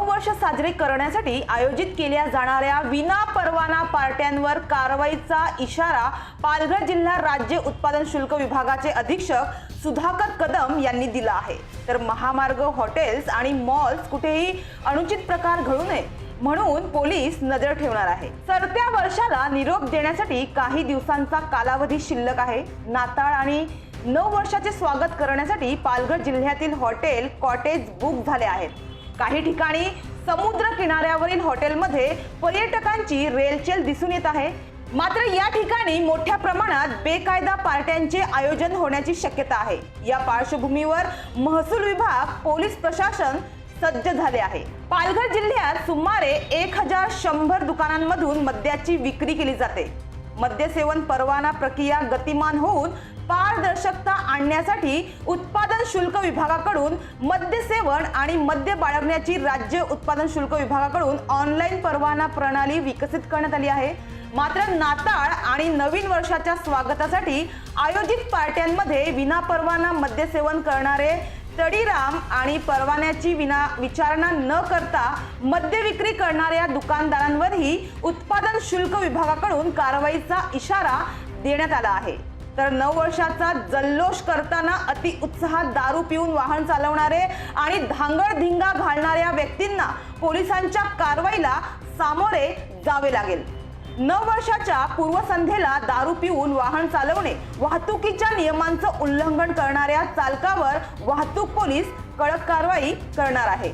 वर्ष साजरे करण्यासाठी आयोजित केल्या जाणाऱ्या विना परवाना पार्ट्यांवर कारवाईचा इशारा पालघर जिल्हा राज्य उत्पादन शुल्क विभागाचे अधीक्षक सुधाकर कदम यांनी दिला आहे. तर महामार्ग हॉटेल्स आणि मॉल्स कुठेही अनुचित प्रकार घडू नये म्हणून पोलीस नजर ठेवणार आहे. सरत्या वर्षाला निरोप देण्यासाठी काही दिवसांचा कालावधी शिल्लक आहे. नाताळ आणि नऊ वर्षाचे स्वागत करण्यासाठी पालघर जिल्ह्यातील हॉटेल कॉटेज बुक झाले आहेत. काही ठिकाणी समुद्र किनाऱ्यावरील हॉटेलमध्ये पर्यटकांची रेलचेल दिसून येत आहे. मात्र या ठिकाणी मोठ्या प्रमाणात बेकायदा पार्ट्यांचे आयोजन होण्याची शक्यता आहे. या पार्श्वभूमीवर महसूल विभाग पोलीस प्रशासन सज्ज झाले आहे. पालघर जिल्ह्यात सुमारे एक हजार शंभर दुकानांमधून मद्याची विक्री केली जाते. मद्यसेवन परवाना प्रक्रिया गतिमान होऊन पारदर्शकता आणण्यासाठी उत्पादन शुल्क विभागाकडून मद्यसेवन आणि मद्य बाळगण्याची राज्य उत्पादन शुल्क विभागाकडून ऑनलाईन परवाना प्रणाली विकसित करण्यात आली आहे. मात्र नाताळ आणि नवीन वर्षाच्या स्वागतासाठी आयोजित पार्ट्यांमध्ये विनापरवाना मद्यसेवन करणारे तडीराम आणि परवान्याची विना विचारणा न करता मद्य विक्री करणाऱ्या दुकानदारांवरही उत्पादन शुल्क विभागाकडून कारवाईचा इशारा देण्यात आला आहे. तर नऊ वर्षाचा जल्लोष करताना अति उत्साहात दारू पिऊन वाहन चालवणारे आणि धांगडधिंगा घालणाऱ्या व्यक्तींना पोलिसांच्या कारवाईला सामोरे जावे लागेल. नऊ वर्षाच्या पूर्वसंध्येला दारू पिऊन वाहन चालवणे वाहतुकीच्या नियमांचं उल्लंघन करणाऱ्या चालकावर वाहतूक पोलीस कडक कारवाई करणार आहे.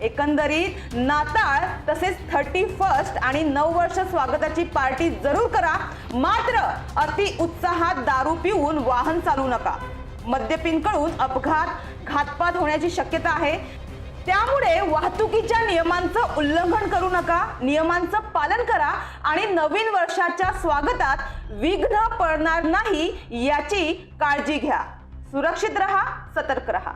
एकंदरीत नाताळ तसेच थर्टी फर्स्ट आणि नऊ वर्ष स्वागताची पार्टी जरूर करा मात्र अति उत्साहात दारू पिऊन वाहन चालू नका. मद्यपींकडून अपघात घातपात होण्याची शक्यता आहे. त्यामुळे वाहतुकीच्या नियमांचं उल्लंघन करू नका नियमांचं पालन करा आणि नवीन वर्षाच्या स्वागतात विघ्न पडणार नाही याची काळजी घ्या. सुरक्षित रहा सतर्क रहा.